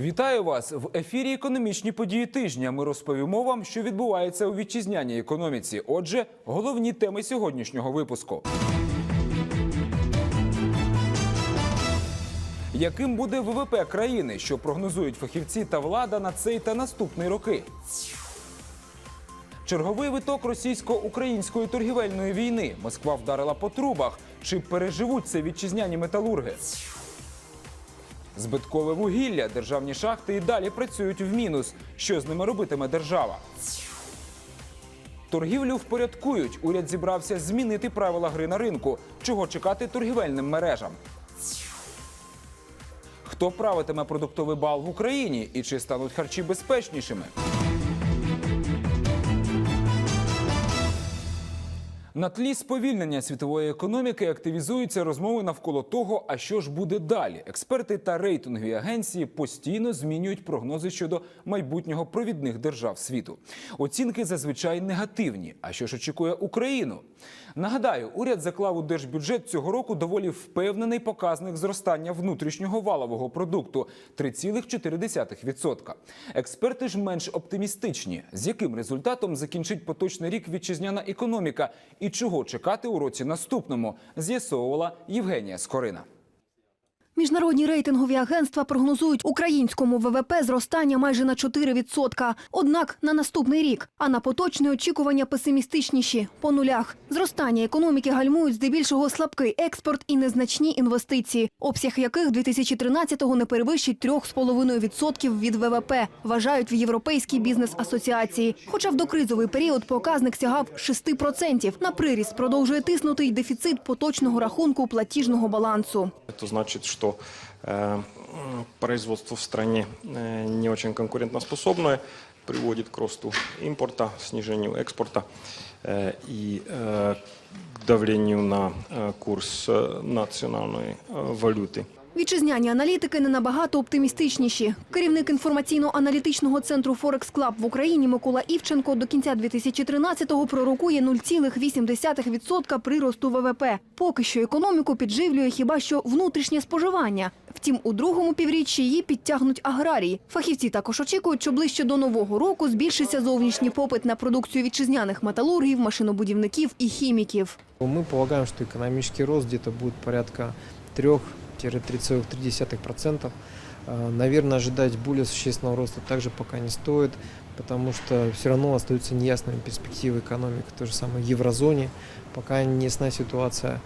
Вітаю вас в ефірі Економічні події тижня. Ми розповімо вам, що відбувається у вітчизняній економіці. Отже, головні теми сьогоднішнього випуску. Яким буде ВВП країни, що прогнозують фахівці та влада на цей та наступний роки? Черговий виток російсько-української торгівельної війни. Москва вдарила по трубах. Чи переживуть це вітчизняні металурги? Збиткове вугілля, державні шахти і далі працюють в мінус. Що з ними робитиме держава? Торгівлю впорядкують. Уряд зібрався змінити правила гри на ринку. Чого чекати торгівельним мережам? Хто правитиме продуктовий бал в Україні і чи стануть харчі безпечнішими? На тлі сповільнення світової економіки активізуються розмови навколо того, а що ж буде далі. Експерти та рейтингові агенції постійно змінюють прогнози щодо майбутнього провідних держав світу. Оцінки зазвичай негативні. А що ж очікує Україну? Нагадаю, уряд заклав у держбюджет цього року доволі впевнений показник зростання внутрішнього валового продукту 3,4%. Експерти ж менш оптимістичні. З яким результатом закінчить поточний рік вітчизняна економіка і чого чекати у році наступному, з'ясовувала Євгенія Скорина. Міжнародні рейтингові агентства прогнозують українському ВВП зростання майже на 4%. Однак на наступний рік, а на поточні очікування песимістичніші по нулях. Зростання економіки гальмують здебільшого слабкий експорт і незначні інвестиції, обсяг яких 2013-го не перевищить 3,5% від ВВП, вважають в Європейській бізнес-асоціації. Хоча в докризовий період показник сягав 6%. На приріст продовжує тиснути й дефіцит поточного рахунку платіжного балансу. Это значит, что э, м, производство в стране э, не очень конкурентоспособное, приводит к росту импорта, снижению экспорта э, и э, к давлению на э, курс э, национальной э, валюты. Вітчизняні аналітики не набагато оптимістичніші. Керівник інформаційно-аналітичного центру Форекс Клаб в Україні Микола Івченко до кінця 2013-го пророкує 0,8% приросту ВВП. Поки що економіку підживлює хіба що внутрішнє споживання. Втім, у другому півріччі її підтягнуть аграрії. Фахівці також очікують, що ближче до нового року збільшиться зовнішній попит на продукцію вітчизняних металургів, машинобудівників і хіміків. Ми полагаємо, що економічний рост десь буде порядка трьох. 3,3%. Наверное, ожидать более существенного роста также пока не стоит, потому что все равно остаются неясными перспективы экономики, той же самой еврозоне, пока не ясна ситуация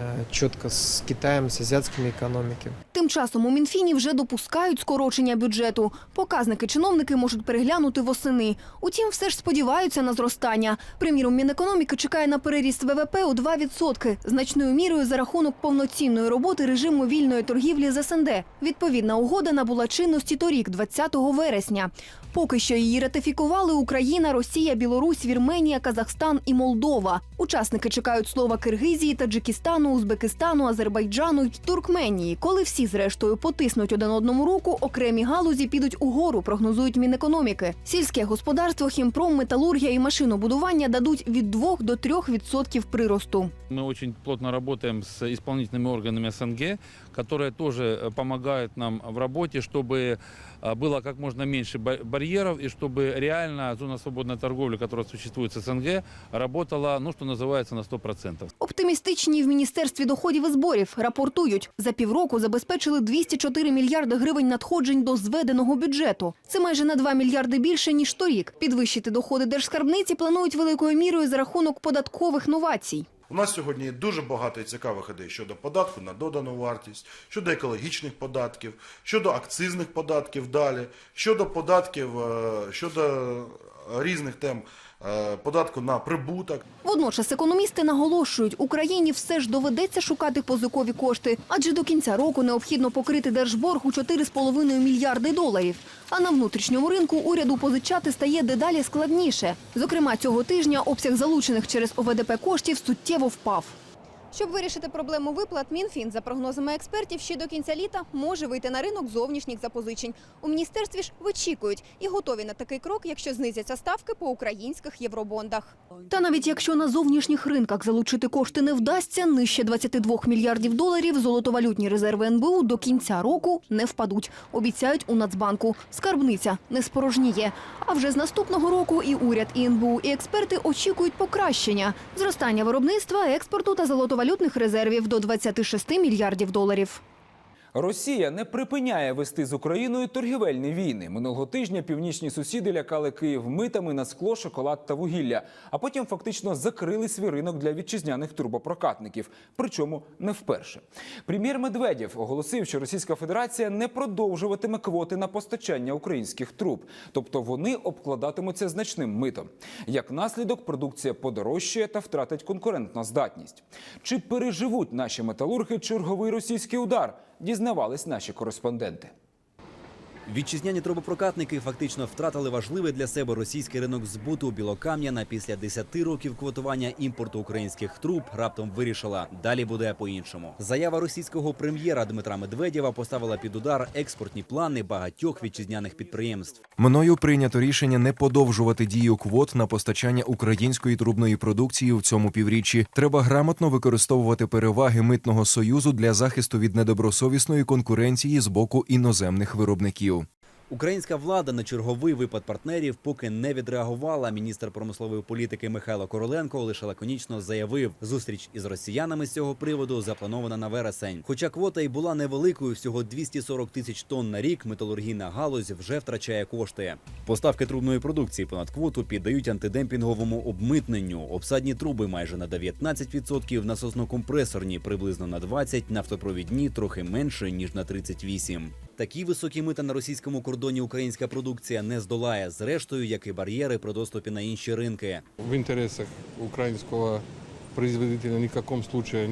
э, четко с Китаем, с азиатскими экономиками. Тим часом у Мінфіні вже допускають скорочення бюджету. Показники чиновники можуть переглянути восени. Утім, все ж сподіваються на зростання. Приміром, Мінекономіки чекає на переріст ВВП у 2%, значною мірою за рахунок повноцінної роботи режиму вільної торгівлі з СНД. Відповідна угода набула чинності торік, 20 вересня. Поки що її ратифікували Україна, Росія, Білорусь, Вірменія, Казахстан і Молдова. Учасники чекають слова Киргизії, Таджикистану, Узбекистану, Азербайджану й Туркменії. Коли всі зрештою потиснуть один одному руку, окремі галузі підуть угору, прогнозують Мінекономіки. Сільське господарство, хімпром, металургія і машинобудування дадуть від 2 до 3% приросту. Мы очень плотно работаем с исполнительными органами СНГ, которые тоже э, помогают нам в работе, чтобы э, было как можно меньше ба- барьеров и чтобы реально зона свободной торговли, которая существует с СНГ, работала, ну, что называется, на 100%. Оптимістичні в міністерстві доходів і зборів рапортують за півроку забезпечили 204 мільярди гривень надходжень до зведеного бюджету. Це майже на 2 мільярди більше ніж торік. Підвищити доходи держскарбниці планують великою мірою за рахунок податкових новацій. У нас сьогодні дуже багато і цікавих ідей щодо податку на додану вартість, щодо екологічних податків, щодо акцизних податків далі, щодо податків, е, щодо різних тем податку на прибуток. Водночас економісти наголошують, Україні все ж доведеться шукати позикові кошти, адже до кінця року необхідно покрити держборг у 4,5 мільярди доларів. А на внутрішньому ринку уряду позичати стає дедалі складніше. Зокрема, цього тижня обсяг залучених через ОВДП коштів суттєво впав. Щоб вирішити проблему виплат, Мінфін, за прогнозами експертів, ще до кінця літа може вийти на ринок зовнішніх запозичень. У міністерстві ж вичікують і готові на такий крок, якщо знизяться ставки по українських євробондах. Та навіть якщо на зовнішніх ринках залучити кошти не вдасться, нижче 22 мільярдів доларів золотовалютні резерви НБУ до кінця року не впадуть. Обіцяють у Нацбанку. Скарбниця не спорожніє. А вже з наступного року і уряд, і НБУ, і експерти очікують покращення – зростання виробництва, експорту та золотовалютних резервів до 26 мільярдів доларів. Росія не припиняє вести з Україною торгівельні війни. Минулого тижня північні сусіди лякали Київ митами на скло, шоколад та вугілля, а потім фактично закрили свій ринок для вітчизняних турбопрокатників. Причому не вперше. Прем'єр Медведєв оголосив, що Російська Федерація не продовжуватиме квоти на постачання українських труб, тобто вони обкладатимуться значним митом. Як наслідок, продукція подорожчає та втратить конкурентну здатність. Чи переживуть наші металурги черговий російський удар? Дізнавались наші кореспонденти. Вітчизняні трубопрокатники фактично втратили важливий для себе російський ринок збуту Білокам'яна після 10 років квотування імпорту українських труб раптом вирішила. Далі буде по-іншому. Заява російського прем'єра Дмитра Медведєва поставила під удар експортні плани багатьох вітчизняних підприємств. Мною прийнято рішення не подовжувати дію квот на постачання української трубної продукції в цьому півріччі. Треба грамотно використовувати переваги митного союзу для захисту від недобросовісної конкуренції з боку іноземних виробників. Українська влада на черговий випад партнерів поки не відреагувала. Міністр промислової політики Михайло Короленко лише лаконічно заявив, зустріч із росіянами з цього приводу запланована на вересень. Хоча квота й була невеликою, всього 240 тисяч тонн на рік. Металургійна галузь вже втрачає кошти. Поставки трубної продукції понад квоту піддають антидемпінговому обмитненню. Обсадні труби майже на 19%, насосно-компресорні приблизно на 20%, нафтопровідні трохи менше ніж на 38%. Такі високі мита на російському кордоні українська продукція не здолає, зрештою, як і бар'єри при доступі на інші ринки. в інтересах українського производителя ни в ніякі случае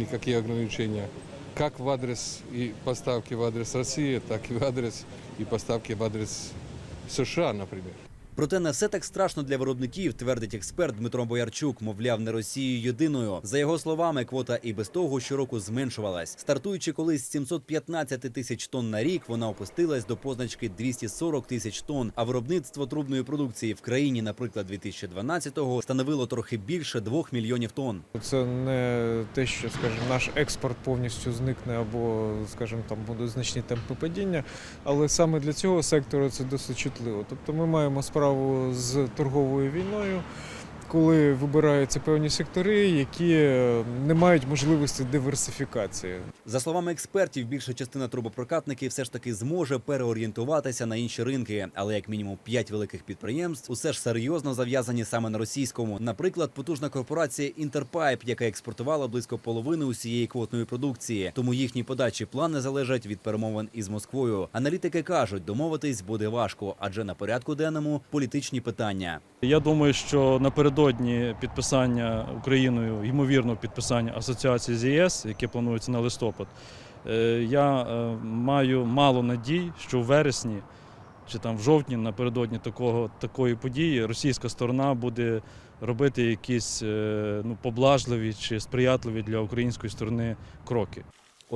як в адрес і поставки в адрес Росії, так і в адрес і поставки в адрес США, например. Проте не все так страшно для виробників, твердить експерт Дмитро Боярчук. Мовляв, не Росією єдиною. За його словами, квота і без того щороку зменшувалась. Стартуючи колись з 715 тисяч тонн на рік, вона опустилась до позначки 240 тисяч тонн. А виробництво трубної продукції в країні, наприклад, 2012-го становило трохи більше 2 мільйонів тонн. Це не те, що скажімо, наш експорт повністю зникне або, скажімо, там будуть значні темпи падіння, але саме для цього сектору це досить чутливо. Тобто ми маємо справу з торговою війною, коли вибираються певні сектори, які е, не мають можливості диверсифікації. За словами експертів, більша частина трубопрокатників все ж таки зможе переорієнтуватися на інші ринки, але як мінімум п'ять великих підприємств усе ж серйозно зав'язані саме на російському. Наприклад, потужна корпорація Інтерпайп, яка експортувала близько половини усієї квотної продукції. Тому їхні подачі плани залежать від перемовин із Москвою. Аналітики кажуть, домовитись буде важко, адже на порядку денному політичні питання. Я думаю, що напередодні підписання Україною, ймовірно, підписання асоціації з ЄС, яке планується на листопад, е, я е, маю мало надій, що в вересні чи там в жовтні, напередодні такого такої події, російська сторона буде робити якісь е, ну поблажливі чи сприятливі для української сторони кроки.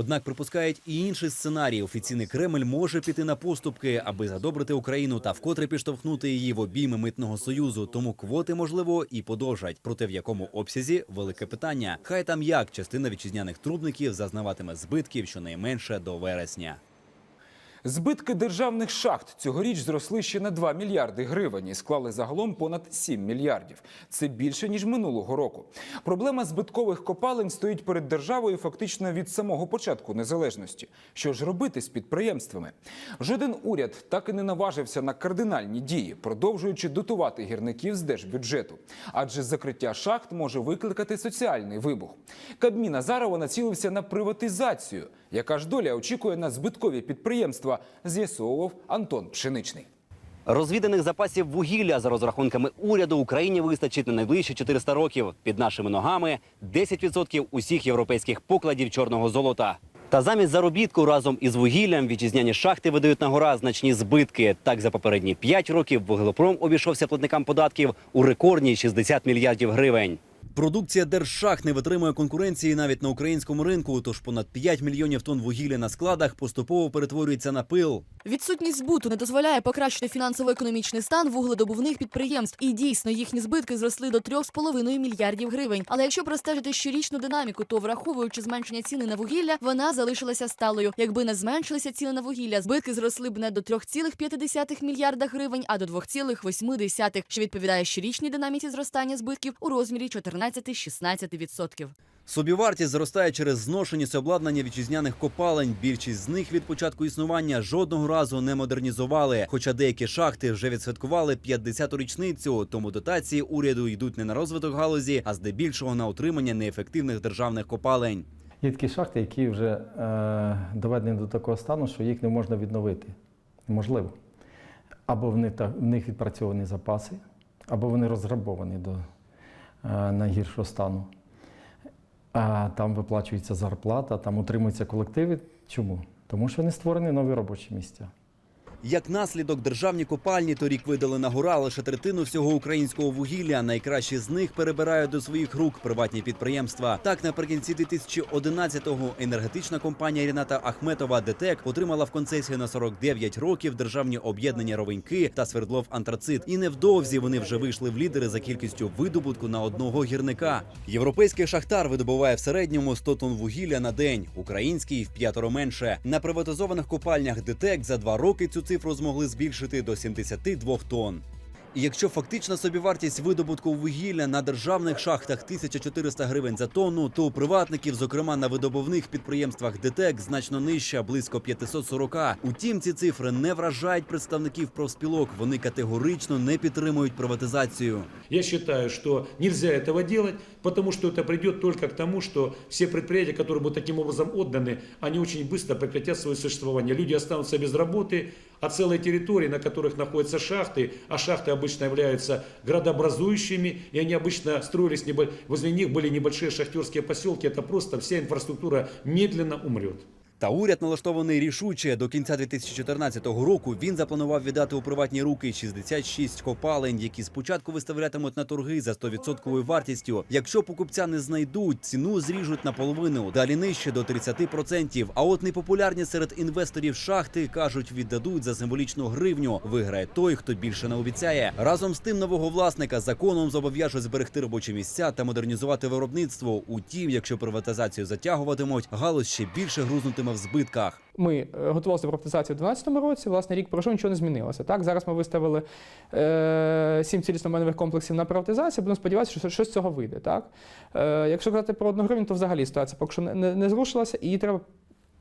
Однак припускають і інший сценарій. Офіційний Кремль може піти на поступки, аби задобрити Україну та вкотре підштовхнути її в обійми митного союзу. Тому квоти можливо і подовжать. Проте в якому обсязі велике питання. Хай там як частина вітчизняних трубників зазнаватиме збитків щонайменше до вересня. Збитки державних шахт цьогоріч зросли ще на 2 мільярди гривень і склали загалом понад 7 мільярдів. Це більше ніж минулого року. Проблема збиткових копалень стоїть перед державою фактично від самого початку незалежності. Що ж робити з підприємствами? Жоден уряд так і не наважився на кардинальні дії, продовжуючи дотувати гірників з держбюджету. Адже закриття шахт може викликати соціальний вибух. Кабмін Азарова націлився на приватизацію. Яка ж доля очікує на збиткові підприємства, з'ясовував Антон Пшеничний. Розвіданих запасів вугілля за розрахунками уряду Україні вистачить на найближчі 400 років. Під нашими ногами 10% усіх європейських покладів чорного золота. Та замість заробітку разом із вугіллям вітчизняні шахти видають на гора значні збитки. Так за попередні 5 років вуглепром обійшовся платникам податків у рекордні 60 мільярдів гривень. Продукція держшахт не витримує конкуренції навіть на українському ринку. Тож понад 5 мільйонів тонн вугілля на складах поступово перетворюється на пил. Відсутність збуту не дозволяє покращити фінансово-економічний стан вугледобувних підприємств. І дійсно їхні збитки зросли до 3,5 мільярдів гривень. Але якщо простежити щорічну динаміку, то враховуючи зменшення ціни на вугілля, вона залишилася сталою. Якби не зменшилися ціни на вугілля, збитки зросли б не до 3,5 мільярда гривень, а до 2,8, що відповідає щорічній динаміці зростання збитків у розмірі 14-16%. Собівартість зростає через зношеність обладнання вітчизняних копалень. Більшість з них від початку існування жодного разу не модернізували. Хоча деякі шахти вже відсвяткували 50-ту річницю. Тому дотації уряду йдуть не на розвиток галузі, а здебільшого на утримання неефективних державних копалень. Є такі шахти, які вже е, доведені до такого стану, що їх не можна відновити. Неможливо. Або в них, та- в них відпрацьовані запаси, або вони розграбовані до найгіршого стану. Там виплачується зарплата, там утримуються колективи. Чому? Тому що не створені нові робочі місця. Як наслідок, державні копальні торік видали на гора лише третину всього українського вугілля. Найкращі з них перебирають до своїх рук приватні підприємства. Так, наприкінці 2011-го енергетична компанія Ріната Ахметова ДТЕК отримала в концесію на 49 років державні об'єднання Ровеньки та Свердлов Антрацит. І невдовзі вони вже вийшли в лідери за кількістю видобутку на одного гірника. Європейський шахтар видобуває в середньому 100 тонн вугілля на день, український в п'ятеро менше. На приватизованих копальнях ДТЕК за два роки цю цифру змогли збільшити до 72 тонн. І якщо фактична собівартість видобутку вугілля на державних шахтах 1400 гривень за тонну, то у приватників, зокрема на видобувних підприємствах ДТЕК, значно нижча, близько 540. Утім, ці цифри не вражають представників профспілок. Вони категорично не підтримують приватизацію. Я считаю, что нельзя этого делать, потому что это придет только к тому, что все предприятия, которые будут таким образом отданы, они очень быстро прекратят свое существование. Люди останутся без работы, а целые территории, на которых находятся шахты, а шахты обычно являются градообразующими, и они обычно строились, возле них были небольшие шахтерские поселки, это просто вся инфраструктура медленно умрет. Та уряд налаштований рішуче. До кінця 2014 року він запланував віддати у приватні руки 66 копалень, які спочатку виставлятимуть на торги за 100% вартістю. Якщо покупця не знайдуть, ціну зріжуть наполовину, далі нижче до 30%. А от непопулярні серед інвесторів шахти кажуть, віддадуть за символічну гривню. Виграє той, хто більше не обіцяє. Разом з тим нового власника законом зобов'яжуть зберегти робочі місця та модернізувати виробництво. Утім, якщо приватизацію затягуватимуть, галузь ще більше грузнутиме в збитках. Ми е, готувалися до приватизації у 2012 році. Власне, рік пройшов, нічого не змінилося. Так, зараз ми виставили е, сім цілісно-майнових комплексів на приватизацію. Будемо сподіватися, що щось з цього вийде. Так? Е, якщо казати про одну гривню, то взагалі ситуація поки що не, не, не зрушилася, і треба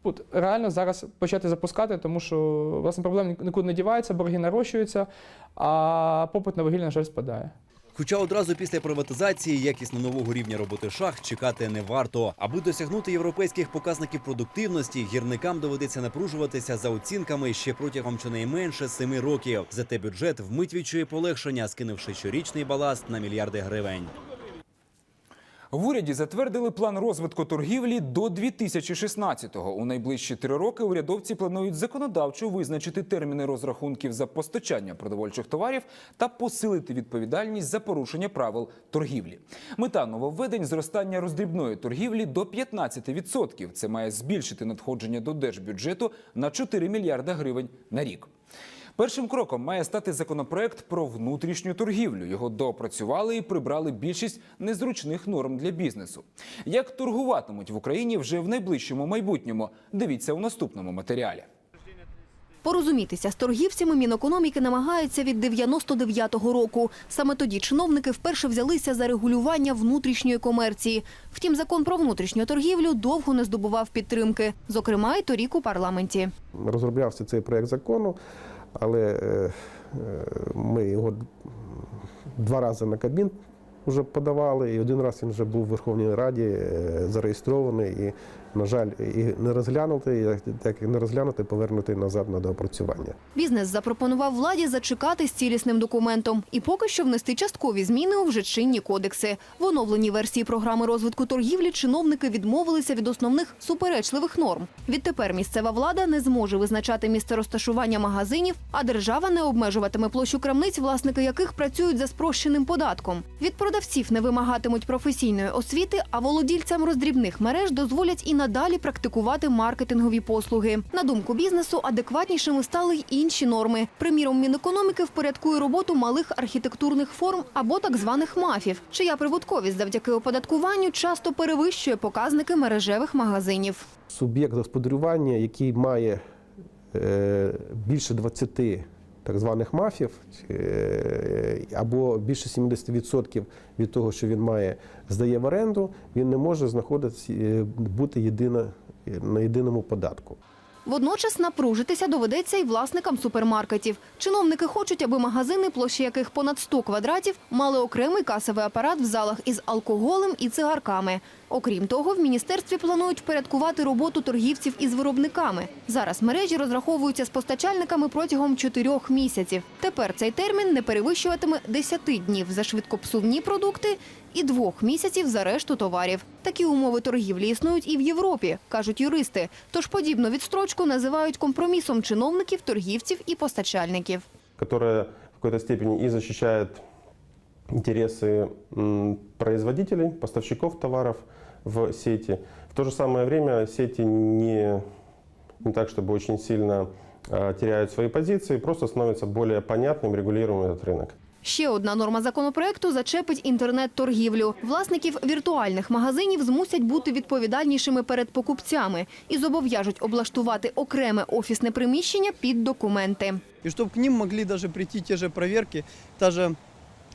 от, реально зараз почати запускати, тому що власне проблема нікуди не дівається, борги нарощуються, а попит на вугілля, на жаль, спадає. Хоча одразу після приватизації якісно нового рівня роботи шахт чекати не варто. Аби досягнути європейських показників продуктивності, гірникам доведеться напружуватися за оцінками ще протягом щонайменше семи років. Зате бюджет вмить відчує полегшення, скинувши щорічний баласт на мільярди гривень. В уряді затвердили план розвитку торгівлі до 2016-го. У найближчі три роки урядовці планують законодавчо визначити терміни розрахунків за постачання продовольчих товарів та посилити відповідальність за порушення правил торгівлі. Мета нововведень зростання роздрібної торгівлі до 15%. Це має збільшити надходження до держбюджету на 4 мільярда гривень на рік. Першим кроком має стати законопроект про внутрішню торгівлю. Його доопрацювали і прибрали більшість незручних норм для бізнесу. Як торгуватимуть в Україні вже в найближчому майбутньому? Дивіться у наступному матеріалі. Порозумітися з торгівцями Мінекономіки намагається від 99-го року. Саме тоді чиновники вперше взялися за регулювання внутрішньої комерції. Втім, закон про внутрішню торгівлю довго не здобував підтримки, зокрема й торік у парламенті. розроблявся цей проект закону, але е, е, ми його два рази на Кабмін вже подавали, і один раз він вже був в Верховній Раді е, зареєстрований. І, на жаль, і не розглянутий, як- не розглянутий, повернутий назад на доопрацювання. Бізнес запропонував владі зачекати з цілісним документом і поки що внести часткові зміни у вже чинні кодекси. В оновленій версії програми розвитку торгівлі чиновники відмовилися від основних суперечливих норм. Відтепер місцева влада не зможе визначати місце розташування магазинів, а держава не обмежуватиме площу крамниць, власники яких працюють за спрощеним податком. Від продавців не вимагатимуть професійної освіти, а володільцям роздрібних мереж дозволять і надалі практикувати маркетингові послуги. На думку бізнесу, адекватнішими стали й інші норми. Приміром, Мінекономіки впорядкує роботу малих архітектурних форм або так званих мафів, чия прибутковість завдяки оподаткуванню часто перевищує показники мережевих магазинів. Суб'єкт господарювання, який має е, більше 20 так званих мафів, е, або більше 70% від того, що він має, здає в оренду, він не може знаходитися е, бути єдино, на єдиному податку. Водночас напружитися доведеться і власникам супермаркетів. Чиновники хочуть, аби магазини, площі яких понад 100 квадратів, мали окремий касовий апарат в залах із алкоголем і цигарками. Окрім того, в міністерстві планують впорядкувати роботу торгівців із виробниками. Зараз мережі розраховуються з постачальниками протягом чотирьох місяців. Тепер цей термін не перевищуватиме 10 днів за швидкопсувні продукти і двох місяців за решту товарів. Такі умови торгівлі існують і в Європі, кажуть юристи. Тож подібну відстрочку називають компромісом чиновників, торгівців і постачальників. которая в какой-то степени и защищает интересы м, производителей, поставщиков товаров в сети. В то же самое время сети не, не так, чтобы очень сильно э, теряют свои позиции, просто становится более понятным, регулируемым этот рынок. Ще одна норма законопроекту зачепить інтернет-торгівлю. Власників віртуальних магазинів змусять бути відповідальнішими перед покупцями і зобов'яжуть облаштувати окреме офісне приміщення під документи. І щоб к ним могли навіть прийти ті ж перевірки, та же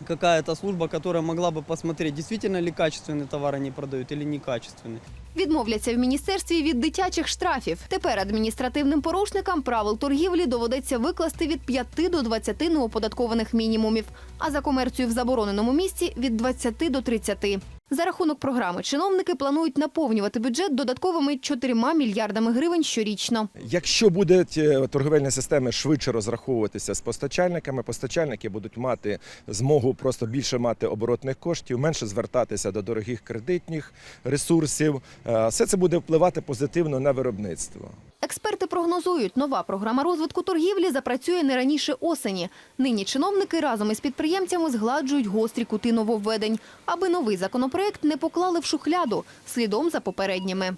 какая-то служба, которая могла бы посмотреть, действительно ли качественный товар они продают или некачественный. Відмовляться в міністерстві від дитячих штрафів. Тепер адміністративним порушникам правил торгівлі доведеться викласти від 5 до 20 неоподаткованих мінімумів, а за комерцію в забороненому місці від 20 до 30. За рахунок програми чиновники планують наповнювати бюджет додатковими 4 мільярдами гривень щорічно. Якщо будуть е, торговельні системи швидше розраховуватися з постачальниками, постачальники будуть мати змогу просто більше мати оборотних коштів, менше звертатися до дорогих кредитних ресурсів. Е, Все це буде впливати позитивно на виробництво. Експерти прогнозують, нова програма розвитку торгівлі запрацює не раніше осені. Нині чиновники разом із підприємцями згладжують гострі кути нововведень, аби новий законопроект не поклали в шухляду слідом за попередніми.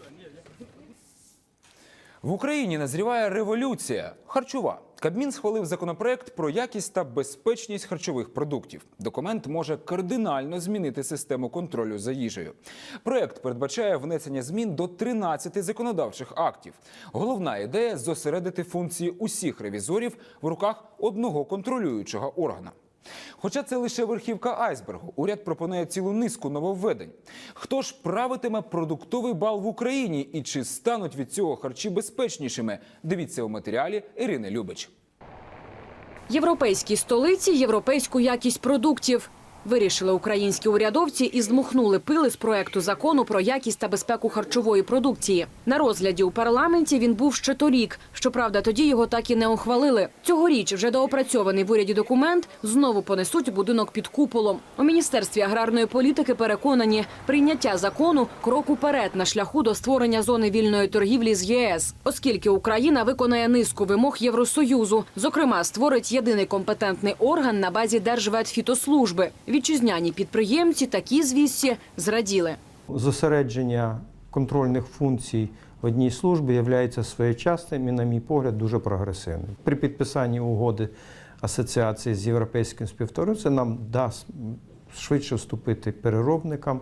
В Україні назріває революція харчова. Кабмін схвалив законопроект про якість та безпечність харчових продуктів. Документ може кардинально змінити систему контролю за їжею. Проект передбачає внесення змін до 13 законодавчих актів. Головна ідея зосередити функції усіх ревізорів в руках одного контролюючого органа. Хоча це лише верхівка айсбергу, уряд пропонує цілу низку нововведень. Хто ж правитиме продуктовий бал в Україні і чи стануть від цього харчі безпечнішими? Дивіться у матеріалі Ірини Любич. Європейській столиці європейську якість продуктів. Вирішили українські урядовці і здмухнули пили з проекту закону про якість та безпеку харчової продукції. На розгляді у парламенті він був ще торік. Щоправда, тоді його так і не ухвалили. Цьогоріч вже доопрацьований в уряді документ знову понесуть будинок під куполом. У міністерстві аграрної політики переконані, прийняття закону крок уперед на шляху до створення зони вільної торгівлі з ЄС, оскільки Україна виконає низку вимог Євросоюзу. Зокрема, створить єдиний компетентний орган на базі Держветфітослужби. Вітчизняні підприємці такі звісті зраділи. Зосередження контрольних функцій в одній службі є своєчасним і, на мій погляд, дуже прогресивним. При підписанні угоди асоціації з європейським співторицем нам дасть швидше вступити переробникам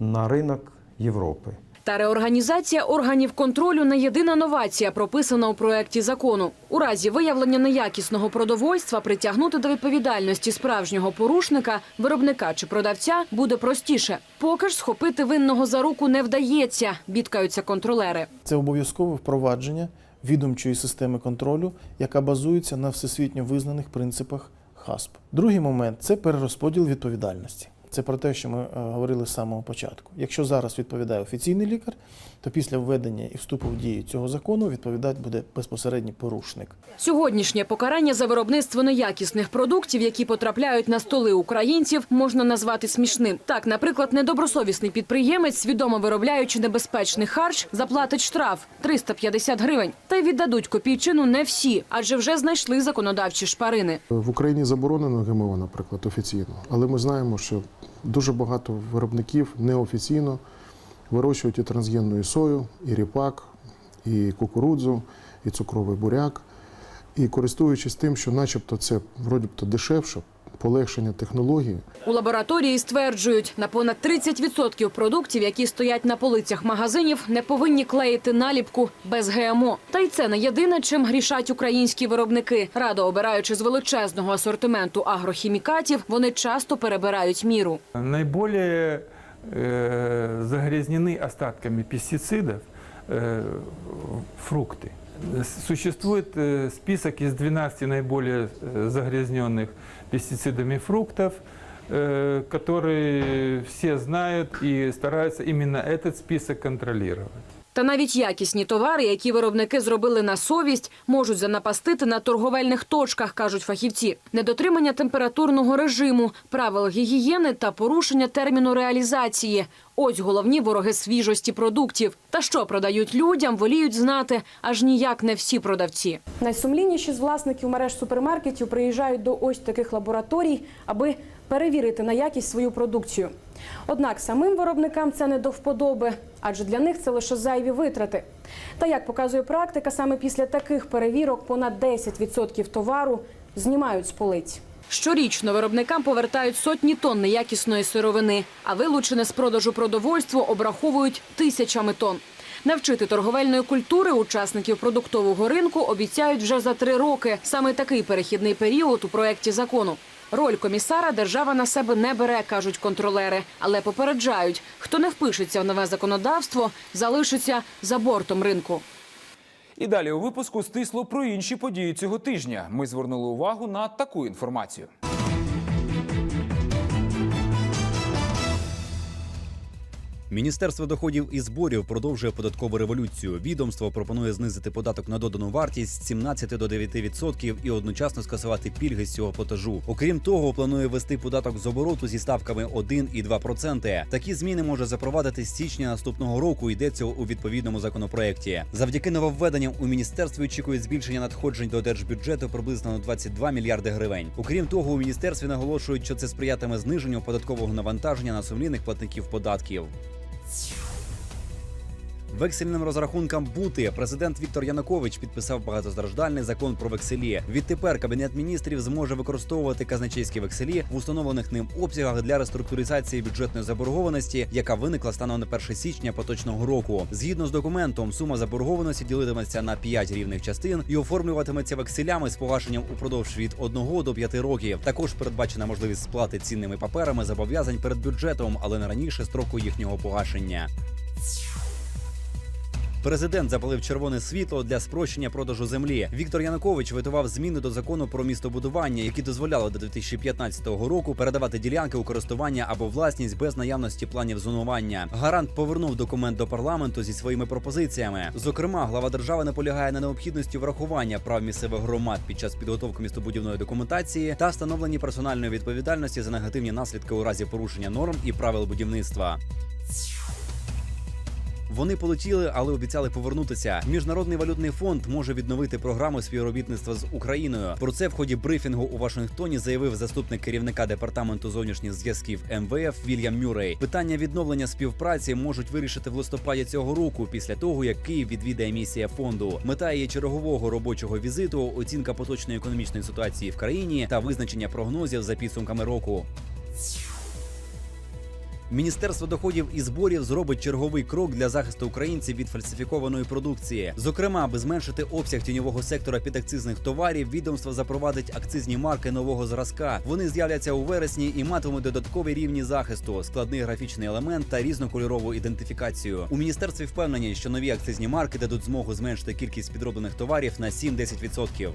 на ринок Європи. Та реорганізація органів контролю не єдина новація, прописана у проєкті закону. У разі виявлення неякісного продовольства притягнути до відповідальності справжнього порушника, виробника чи продавця буде простіше. Поки ж схопити винного за руку не вдається, бідкаються контролери. Це обов'язкове впровадження відомчої системи контролю, яка базується на всесвітньо визнаних принципах ХАСП. Другий момент це перерозподіл відповідальності. Це про те, що ми е, говорили з самого початку. Якщо зараз відповідає офіційний лікар, то після введення і вступу в дію цього закону відповідати буде безпосередній порушник. Сьогоднішнє покарання за виробництво неякісних продуктів, які потрапляють на столи українців, можна назвати смішним. Так, наприклад, недобросовісний підприємець, свідомо виробляючи небезпечний харч, заплатить штраф 350 гривень. Та й віддадуть копійчину не всі, адже вже знайшли законодавчі шпарини. В Україні заборонено ГМО, наприклад, офіційно, але ми знаємо, що дуже багато виробників неофіційно вирощують і трансгенну і сою, і ріпак, і кукурудзу, і цукровий буряк. І користуючись тим, що начебто це вроді дешевше, полегшення технології, У лабораторії стверджують, на понад 30% продуктів, які стоять на полицях магазинів, не повинні клеїти наліпку без ГМО. Та й це не єдине, чим грішать українські виробники. Радо обираючи з величезного асортименту агрохімікатів, вони часто перебирають міру. Наиболее э, загрязнены остатками пестицидов э, фрукты. С- Существует э, список из 12 наиболее э, загрязненных пестицидами фруктов, э, которые все знают и стараются именно этот список контролировать. Та навіть якісні товари, які виробники зробили на совість, можуть занапастити на торговельних точках, кажуть фахівці. Недотримання температурного режиму, правил гігієни та порушення терміну реалізації. Ось головні вороги свіжості продуктів. Та що продають людям, воліють знати аж ніяк не всі продавці. Найсумлінніші з власників мереж супермаркетів приїжджають до ось таких лабораторій, аби перевірити на якість свою продукцію. Однак самим виробникам це не до вподоби, адже для них це лише зайві витрати. Та як показує практика, саме після таких перевірок понад 10% товару знімають з полиць. Щорічно виробникам повертають сотні тонн неякісної сировини, а вилучене з продажу продовольство обраховують тисячами тонн. Навчити торговельної культури учасників продуктового ринку обіцяють вже за три роки. Саме такий перехідний період у проєкті закону. Роль комісара держава на себе не бере, кажуть контролери, але попереджають, хто не впишеться в нове законодавство, залишиться за бортом ринку. І далі у випуску стисло про інші події цього тижня. Ми звернули увагу на таку інформацію. Міністерство доходів і зборів продовжує податкову революцію. Відомство пропонує знизити податок на додану вартість з 17 до 9% і одночасно скасувати пільги з цього платежу. Окрім того, планує ввести податок з обороту зі ставками 1 і 2%. Такі зміни може запровадити з січня наступного року. Йдеться у відповідному законопроекті. Завдяки нововведенням у міністерстві очікують збільшення надходжень до держбюджету приблизно на 22 мільярди гривень. Окрім того, у міністерстві наголошують, що це сприятиме зниженню податкового навантаження на сумлінних платників податків. Yeah. Вексельним розрахункам бути президент Віктор Янукович підписав багатостраждальний закон про векселі. Відтепер кабінет міністрів зможе використовувати казначейські векселі в установлених ним обсягах для реструктуризації бюджетної заборгованості, яка виникла станом на 1 січня поточного року. Згідно з документом, сума заборгованості ділитиметься на 5 рівних частин і оформлюватиметься векселями з погашенням упродовж від 1 до 5 років. Також передбачена можливість сплати цінними паперами зобов'язань перед бюджетом, але не раніше строку їхнього погашення. Президент запалив червоне світло для спрощення продажу землі. Віктор Янукович витував зміни до закону про містобудування, які дозволяли до 2015 року передавати ділянки у користування або власність без наявності планів зонування. Гарант повернув документ до парламенту зі своїми пропозиціями. Зокрема, глава держави наполягає на необхідності врахування прав місцевих громад під час підготовки містобудівної документації та встановленні персональної відповідальності за негативні наслідки у разі порушення норм і правил будівництва. Вони полетіли, але обіцяли повернутися. Міжнародний валютний фонд може відновити програму співробітництва з Україною. Про це в ході брифінгу у Вашингтоні заявив заступник керівника департаменту зовнішніх зв'язків МВФ Вільям Мюррей. Питання відновлення співпраці можуть вирішити в листопаді цього року, після того як Київ відвідає місія фонду. Мета її чергового робочого візиту оцінка поточної економічної ситуації в країні та визначення прогнозів за підсумками року. Міністерство доходів і зборів зробить черговий крок для захисту українців від фальсифікованої продукції. Зокрема, аби зменшити обсяг тіньового сектора підакцизних товарів, відомство запровадить акцизні марки нового зразка. Вони з'являться у вересні і матимуть додаткові рівні захисту, складний графічний елемент та різнокольорову ідентифікацію. У міністерстві впевнені, що нові акцизні марки дадуть змогу зменшити кількість підроблених товарів на 7-10%.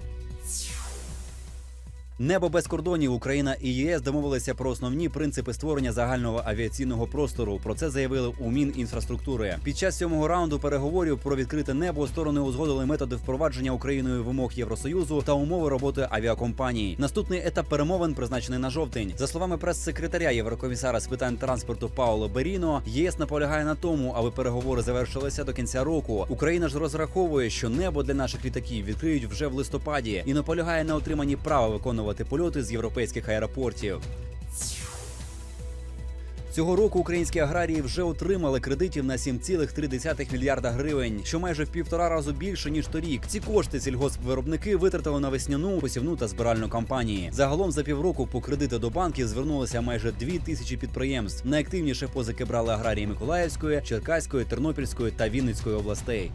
Небо без кордонів Україна і ЄС домовилися про основні принципи створення загального авіаційного простору. Про це заявили у Мінінфраструктури. Під час сьомого раунду переговорів про відкрите небо сторони узгодили методи впровадження Україною вимог Євросоюзу та умови роботи авіакомпаній. Наступний етап перемовин призначений на жовтень. За словами прес-секретаря Єврокомісара з питань транспорту Пауло Беріно, ЄС наполягає на тому, аби переговори завершилися до кінця року. Україна ж розраховує, що небо для наших літаків відкриють вже в листопаді і наполягає на отриманні права виконувати польоти з європейських аеропортів. Цього року українські аграрії вже отримали кредитів на 7,3 мільярда гривень, що майже в півтора разу більше ніж торік. Ці кошти сільгоспвиробники витратили на весняну, посівну та збиральну кампанії. Загалом за півроку по кредити до банків звернулося майже дві тисячі підприємств. Найактивніше позики брали аграрії Миколаївської, Черкаської, Тернопільської та Вінницької областей.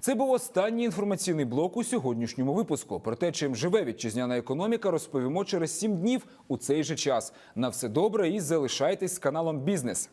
Це був останній інформаційний блок у сьогоднішньому випуску. Про те, чим живе вітчизняна економіка, розповімо через сім днів у цей же час. На все добре і залишайтесь з каналом Бізнес.